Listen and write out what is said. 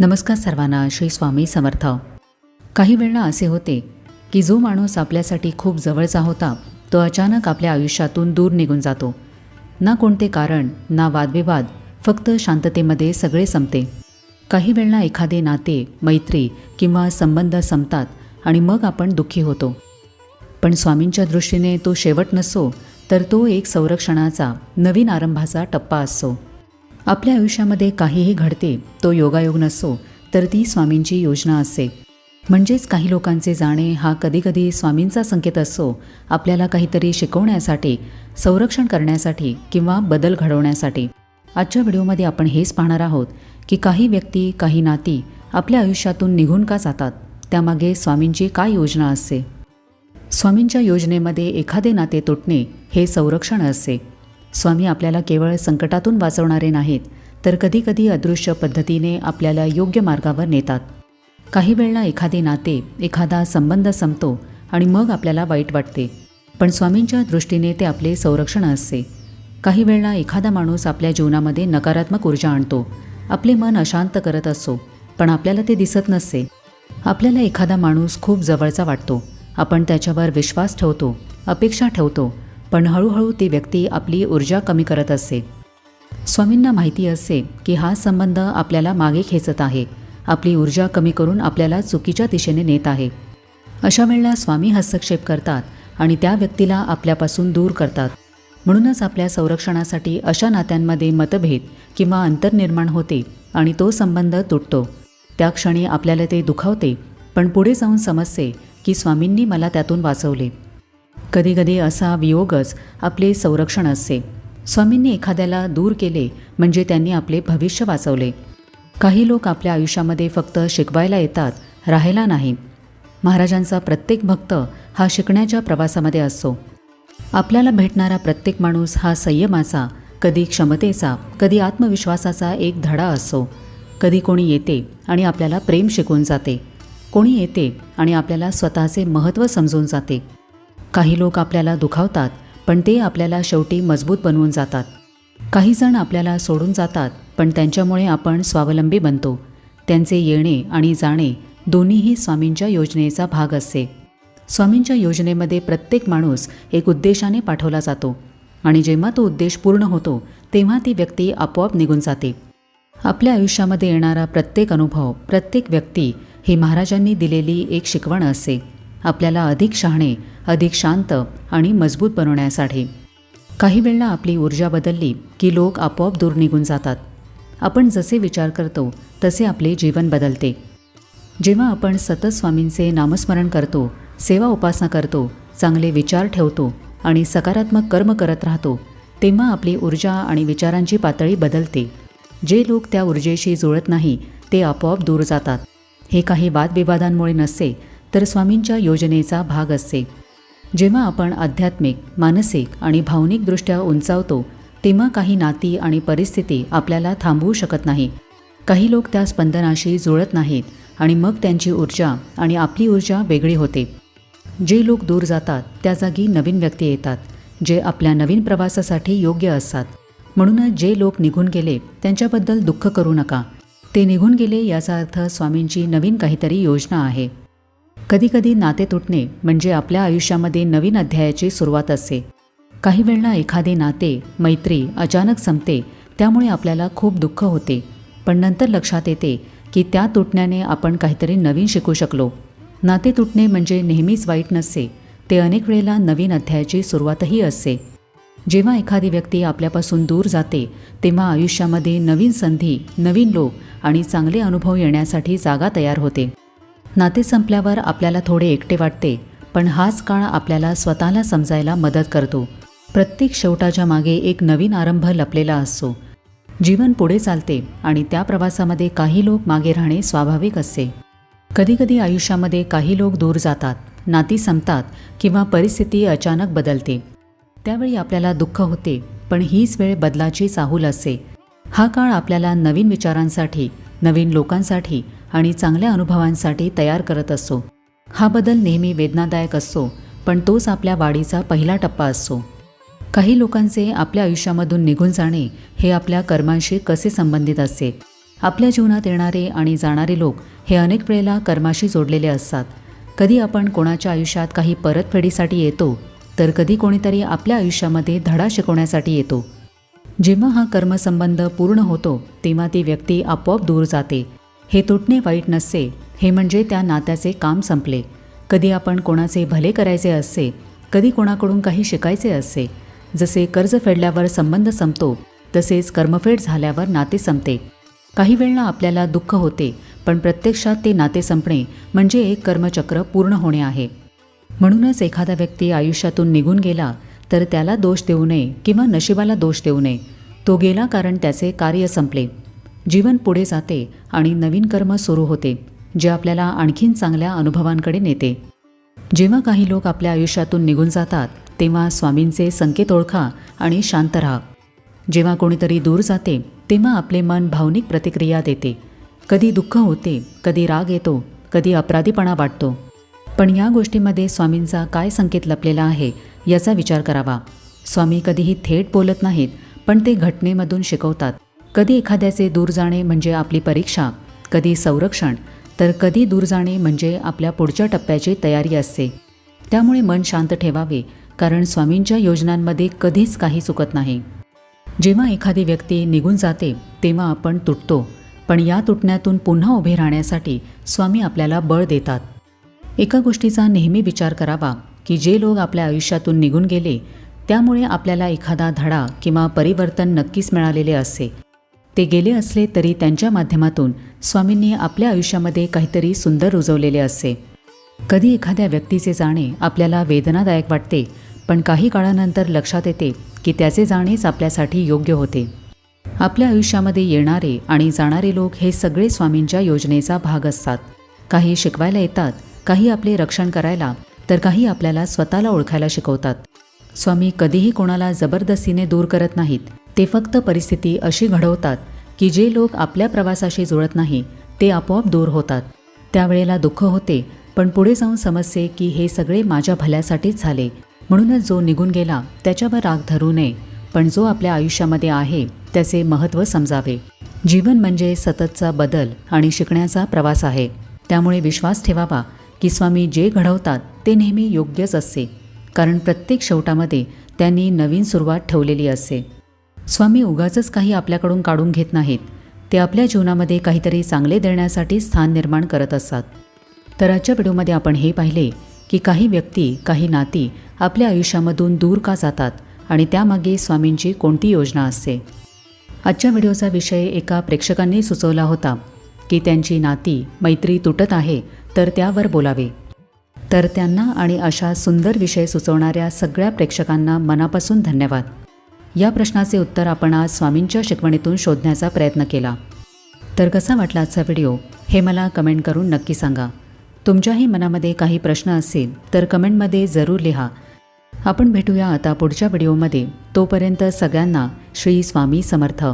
नमस्कार सर्वांना श्री स्वामी समर्थ. काही वेळा असे होते की जो माणूस आपल्यासाठी खूप जवळचा होता तो अचानक आपल्या आयुष्यातून दूर निघून जातो. ना कोणते कारण ना वादविवाद फक्त शांततेमध्ये सगळे संपते. काही वेळा एखादे नाते मैत्री किंवा संबंध संपतात आणि मग आपण दुःखी होतो. पण स्वामींच्या दृष्टीने तो शेवट नसो तर तो एक संरक्षणाचा नवीन आरंभाचा टप्पा असतो आपल्या आयुष्यामध्ये काहीही घडते तो योगायोग नसो तर ती स्वामींची योजना असते म्हणजेच काही लोकांचे जाणे हा कधीकधी स्वामींचा संकेत असतो आपल्याला काहीतरी शिकवण्यासाठी संरक्षण करण्यासाठी किंवा बदल घडवण्यासाठी. आजच्या व्हिडिओमध्ये आपण हेच पाहणार आहोत की काही व्यक्ती काही नाती आपल्या आयुष्यातून निघून का जातात त्यामागे स्वामींची काय योजना असते स्वामींच्या योजनेमध्ये एखादे नाते तुटणे हे संरक्षण असते स्वामी आपल्याला केवळ संकटातून वाचवणारे नाहीत तर कधीकधी अदृश्य पद्धतीने आपल्याला योग्य मार्गावर नेतात. काही वेळेला एखादे नाते एखादा संबंध संपतो आणि मग आपल्याला वाईट वाटते. पण स्वामींच्या दृष्टीने ते आपले संरक्षण असते. काही वेळेला एखादा माणूस आपल्या जीवनामध्ये नकारात्मक ऊर्जा आणतो. आपले मन अशांत करत असतो पण आपल्याला ते दिसत नसते. आपल्याला एखादा माणूस खूप जवळचा वाटतो. आपण त्याच्यावर विश्वास ठेवतो अपेक्षा ठेवतो पण हळूहळू ती व्यक्ती आपली ऊर्जा कमी करत असते. स्वामींना माहिती असते की हा संबंध आपल्याला मागे खेचत आहे. आपली ऊर्जा कमी करून आपल्याला चुकीच्या दिशेने नेत आहे. अशा वेळेला स्वामी हस्तक्षेप करतात आणि त्या व्यक्तीला आपल्यापासून दूर करतात. म्हणूनच आपल्या संरक्षणासाठी अशा नात्यांमध्ये मतभेद किंवा अंतर निर्माण होते आणि तो संबंध तुटतो. त्या क्षणी आपल्याला ते दुखावते पण पुढे जाऊन समजते की स्वामींनी मला त्यातून वाचवले. कधीकधी असा वियोगच आपले संरक्षण असते. स्वामींनी एखाद्याला दूर केले म्हणजे त्यांनी आपले भविष्य वाचवले. काही लोक आपल्या आयुष्यामध्ये फक्त शिकवायला येतात राहायला नाही. महाराजांचा प्रत्येक भक्त हा शिकण्याच्या प्रवासामध्ये असतो. आपल्याला भेटणारा प्रत्येक माणूस हा संयमाचा कधी क्षमतेचा कधी आत्मविश्वासाचा एक धडा असतो. कधी कोणी येते आणि आपल्याला प्रेम शिकून जाते. कोणी येते आणि आपल्याला स्वतःचे महत्त्व समजून जाते. काही लोक आपल्याला दुखावतात पण ते आपल्याला शेवटी मजबूत बनवून जातात. काही जण आपल्याला सोडून जातात पण त्यांच्यामुळे आपण स्वावलंबी बनतो. त्यांचे येणे आणि जाणे दोन्हीही स्वामींच्या योजनेचा भाग असते. स्वामींच्या योजनेमध्ये प्रत्येक माणूस एक उद्देशाने पाठवला जातो आणि जेव्हा तो उद्देश पूर्ण होतो तेव्हा ती व्यक्ती आपोआप निघून जाते. आपल्या आयुष्यामध्ये येणारा प्रत्येक अनुभव प्रत्येक व्यक्ती ही महाराजांनी दिलेली एक शिकवण असते. आपल्याला अधिक शहाणे अधिक शांत आणि मजबूत बनवण्यासाठी. काही वेळा आपली ऊर्जा बदलली की लोक आपोआप दूर निघून जातात. आपण जसे विचार करतो तसे आपले जीवन बदलते. जेव्हा आपण सतत स्वामींचे नामस्मरण करतो सेवा उपासना करतो चांगले विचार ठेवतो आणि सकारात्मक कर्म करत राहतो तेव्हा आपली ऊर्जा आणि विचारांची पातळी बदलते. जे लोक त्या ऊर्जेशी जुळत नाही ते आपोआप दूर जातात. हे काही वादविवादांमुळे नसते तर स्वामींच्या योजनेचा भाग असते. जेव्हा आपण आध्यात्मिक मानसिक आणि भावनिकदृष्ट्या उंचावतो तेव्हा काही नाती आणि परिस्थिती आपल्याला थांबवू शकत नाही. काही लोक त्या स्पंदनाशी जुळत नाहीत आणि मग त्यांची ऊर्जा आणि आपली ऊर्जा वेगळी होते. जे लोक दूर जातात त्या जागी नवीन व्यक्ती येतात जे आपल्या नवीन प्रवासासाठी योग्य असतात. म्हणूनच जे लोक निघून गेले त्यांच्याबद्दल दुःख करू नका. ते निघून गेले याचा अर्थ स्वामींची नवीन काहीतरी योजना आहे. कधीकधी नाते तुटणे म्हणजे आपल्या आयुष्यामध्ये नवीन अध्यायाची सुरुवात असते. काही वेळा एखादे नाते मैत्री अचानक संपते त्यामुळे आपल्याला खूप दुःख होते. पण नंतर लक्षात येते की त्या तुटण्याने आपण काहीतरी नवीन शिकू शकलो. नाते तुटणे म्हणजे नेहमीच वाईट नसते. ते अनेक वेळेला नवीन अध्यायाची सुरुवातही असते. जेव्हा एखादी व्यक्ती आपल्यापासून दूर जाते तेव्हा आयुष्यामध्ये नवीन संधी नवीन लोक आणि चांगले अनुभव येण्यासाठी जागा तयार होते. नाते संपल्यावर आपल्याला थोडे एकटे वाटते पण हाच काळ आपल्याला स्वतःला समजायला मदत करतो. प्रत्येक शेवटाच्या मागे एक नवीन आरंभ लपलेला असतो. जीवन पुढे चालते आणि त्या प्रवासामध्ये काही लोक मागे राहणे स्वाभाविक असते. कधीकधी आयुष्यामध्ये काही लोक दूर जातात नाती संपतात किंवा परिस्थिती अचानक बदलते. त्यावेळी आपल्याला दुःख होते पण हीच वेळ बदलाची चाहूल असते. हा काळ आपल्याला नवीन विचारांसाठी नवीन लोकांसाठी आणि चांगल्या अनुभवांसाठी तयार करत असतो हा बदल नेहमी वेदनादायक असतो पण तोच आपल्या वाढीचा पहिला टप्पा असतो काही लोकांचे आपल्या आयुष्यामधून निघून जाणे हे आपल्या कर्मांशी कसे संबंधित असते आपल्या जीवनात येणारे आणि जाणारे लोक हे अनेक वेळेला कर्माशी जोडलेले असतात. कधी आपण कोणाच्या आयुष्यात काही परतफेडीसाठी येतो तर कधी कोणीतरी आपल्या आयुष्यामध्ये धडा शिकवण्यासाठी येतो. जेव्हा हा कर्मसंबंध पूर्ण होतो तेव्हा ती व्यक्ती आपोआप दूर जाते. हे तुटणे वाईट नसते हे म्हणजे त्या नात्याचे काम संपले. कधी आपण कोणाचे भले करायचे असते कधी कोणाकडून काही शिकायचे असते. जसे कर्ज फेडल्यावर संबंध संपतो तसेच कर्मफेड झाल्यावर नाते संपते. काही वेळेला आपल्याला दुःख होते पण प्रत्यक्षात ते नाते संपणे म्हणजे एक कर्मचक्र पूर्ण होणे आहे. म्हणूनच एखादा व्यक्ती आयुष्यातून निघून गेला तर त्याला दोष देऊ नये किंवा नशिबाला दोष देऊ नये. तो गेला कारण त्याचे कार्य संपले. जीवन पुढे जाते आणि नवीन कर्म सुरू होते जे आपल्याला आणखीन चांगल्या अनुभवांकडे नेते. जेव्हा काही लोक आपल्या आयुष्यातून निघून जातात तेव्हा स्वामींचे संकेत ओळखा आणि शांत राहा. जेव्हा कोणीतरी दूर जाते तेव्हा आपले मन भावनिक प्रतिक्रिया देते. कधी दुःख होते कधी राग येतो कधी अपराधीपणा वाटतो. पण या गोष्टीमध्ये स्वामींचा काय संकेत लपलेला आहे याचा विचार करावा. स्वामी कधीही थेट बोलत नाहीत पण ते घटनेमधून शिकवतात. कधी एखाद्याचे दूर जाणे म्हणजे आपली परीक्षा कधी संरक्षण तर कधी दूर जाणे म्हणजे आपल्या पुढच्या टप्प्याची तयारी असते. त्यामुळे मन शांत ठेवावे कारण स्वामींच्या योजनांमध्ये कधीच काही चुकत नाही. जेव्हा एखादी व्यक्ती निघून जाते तेव्हा आपण तुटतो पण या तुटण्यातून पुन्हा उभे राहण्यासाठी स्वामी आपल्याला बळ देतात. एका गोष्टीचा नेहमी विचार करावा की जे लोक आपल्या आयुष्यातून निघून गेले त्यामुळे आपल्याला एखादा धडा किंवा परिवर्तन नक्कीच मिळालेले असते. ते गेले असले तरी त्यांच्या माध्यमातून स्वामींनी आपल्या आयुष्यामध्ये काहीतरी सुंदर रुजवलेले असते कधी एखाद्या व्यक्तीचे जाणे आपल्याला वेदनादायक वाटते पण काही काळानंतर लक्षात येते की त्याचे जाणेच आपल्यासाठी योग्य होते. आपल्या आयुष्यामध्ये येणारे आणि जाणारे लोक हे सगळे स्वामींच्या योजनेचा भाग असतात. काही शिकवायला येतात काही आपले रक्षण करायला तर काही आपल्याला स्वतःला ओळखायला शिकवतात. स्वामी कधीही कोणाला जबरदस्तीने दूर करत नाहीत. ते फक्त परिस्थिती अशी घडवतात की जे लोक आपल्या प्रवासाशी जुळत नाही ते आपोआप दूर होतात. त्यावेळेला दुःख होते पण पुढे जाऊन समजते की हे सगळे माझ्या भल्यासाठीच झाले. म्हणूनच जो निघून गेला त्याच्यावर राग धरू नये पण जो आपल्या आयुष्यामध्ये आहे त्याचे महत्त्व समजावे. जीवन म्हणजे सततचा बदल आणि शिकण्याचा प्रवास आहे. त्यामुळे विश्वास ठेवावा की स्वामी जे घडवतात ते नेहमी योग्यच असते. कारण प्रत्येक शेवटामध्ये त्यांनी नवीन सुरुवात ठेवलेली असते. स्वामी उगाचच काही आपल्याकडून काढून घेत नाहीत. ते आपल्या जीवनामध्ये काहीतरी चांगले देण्यासाठी स्थान निर्माण करत असतात. तर आजच्या व्हिडिओमध्ये आपण हे पाहिले की काही व्यक्ती काही नाती आपल्या आयुष्यामधून दूर का जातात आणि त्यामागे स्वामींची कोणती योजना असते? आजच्या व्हिडिओचा विषय एका प्रेक्षकांनी सुचवला होता की त्यांची नाती मैत्री तुटत आहे तर त्यावर बोलावे. तर त्यांना आणि अशा सुंदर विषय सुचवणाऱ्या सगळ्या प्रेक्षकांना मनापासून धन्यवाद. या प्रश्नाचे उत्तर आपण आज स्वामींच्या शिकवणीतून शोधण्याचा प्रयत्न केला. तर कसा वाटला आजचा व्हिडिओ? हे मला कमेंट करून नक्की सांगा. तुमच्याही मनामध्ये काही प्रश्न असतील तर कमेंटमध्ये जरूर लिहा. आपण भेटूया आता पुढच्या व्हिडिओमध्ये. तोपर्यंत सगळ्यांना श्री स्वामी समर्थ.